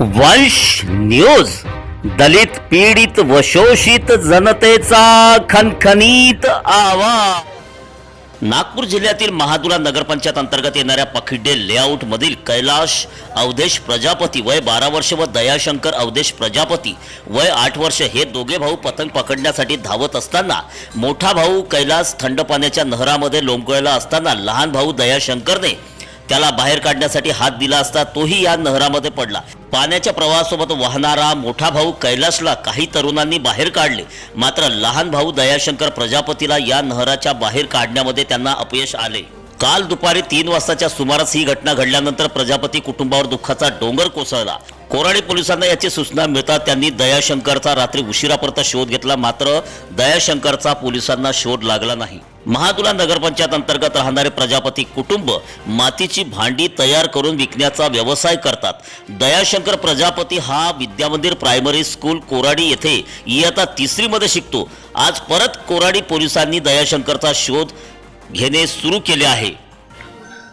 वंश न्यूज दलित पीडित व शोषित जनतेचा खनखनीत आवाज. नागपूर जिल्ह्यातील महादुरा नगरपंचायत अंतर्गत येणाऱ्या पखिड्डे लेआउट मधील कैलाश अवधेश प्रजापती वय बारा वर्ष व दयाशंकर अवधेश प्रजापती वय आठ वर्ष हे दोघे भाऊ पतंग पकडण्यासाठी धावत असताना मोठा भाऊ कैलास थंड पाण्याच्या नहरामध्ये लोंबकळला असताना लहान भाऊ दयाशंकरने त्याला बाहेर काढण्यासाठी हात दिला असता तोही या नहरामध्ये पडला. पाण्याच्या प्रवाहासोबत वाहणारा मोठा भाऊ कैलासला काही तरुणांनी बाहेर काढले. मात्र लहान भाऊ दयाशंकर प्रजापतीला या नहराच्या बाहेर काढण्यामध्ये त्यांना अपयश आले. काल दुपारी तीन वाजताच्या सुमारास ही घटना घडल्यानंतर प्रजापती कुटुंबावर दुःखाचा डोंगर कोसळला. कोराडी पोलिसांना याची सूचना मिळतात त्यांनी दयाशंकरचा रात्री उशिरापर्यंत शोध घेतला. मात्र दयाशंकरचा पोलिसांना शोध लागला नाही. महादुला नगरपंचायत अंतर्गत राहणारे प्रजापती कुटुंब मातीची भांडी तयार करून विकण्याचा व्यवसाय करतात. दयाशंकर प्रजापती हा विद्यामंदिर प्रायमरी स्कूल कोराडी येथे इयत्ता तिसरीमध्ये शिकतो. आज परत कोराडी पोलिसांनी दयाशंकरचा शोध घेणे सुरू केले आहे.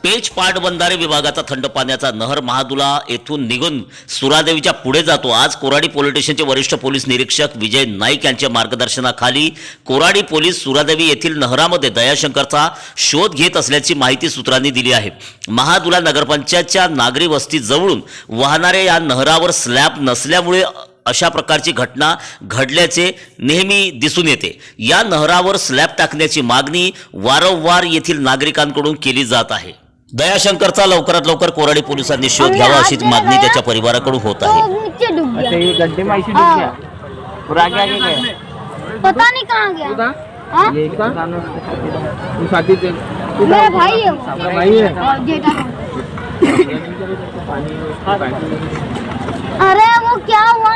पेच पाटबंधारे विभागाचा थंड पाण्याचा नहर महादुला येथून निघून सुरादेवीच्या पुढे जातो. आज कोराडी पोलीस स्टेशनचे वरिष्ठ पोलीस निरीक्षक विजय नाईक यांच्या मार्गदर्शनाखाली कोराडी पोलीस सुरादेवी येथील नहरामध्ये दयाशंकरचा शोध घेत असल्याची माहिती सूत्रांनी दिली आहे. महादुला नगरपंचायतच्या नागरी वस्ती जवळून वाहणाऱ्या या नहरावर स्लॅब नसल्यामुळे अशा प्रकारची घटना घडल्याचे नेहमी दिसून येते. या नहरावर स्लॅब टाकण्याची मागणी वारंवार येथील नागरिकांकडून केली जात आहे. दयाशंकरचा लवकरात लवकर कोराडी पोलिसांनी शोध घ्यावा अशीच मागणी त्याच्या परिवाराकडून होत आहे. वो नीचे डूब अच्छा गया ये गड्ढे में ऐसे डूब हाँ। गया और आगे आगे गया पता नहीं कहाँ गया. हाँ? ये दुकान तू साथी थे मेरा भाई है वो. आपका भाई है? और जेठा पानी अरे वो क्या हुआ?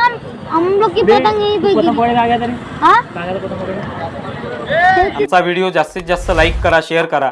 हम लोग की पतंग यहीं पे पता गिरी पडेगा क्या तरी? हाँ? सांगायला पता पडेगा आमचा व्हिडिओ जास्तीत जास्त लाईक करा शेअर करा.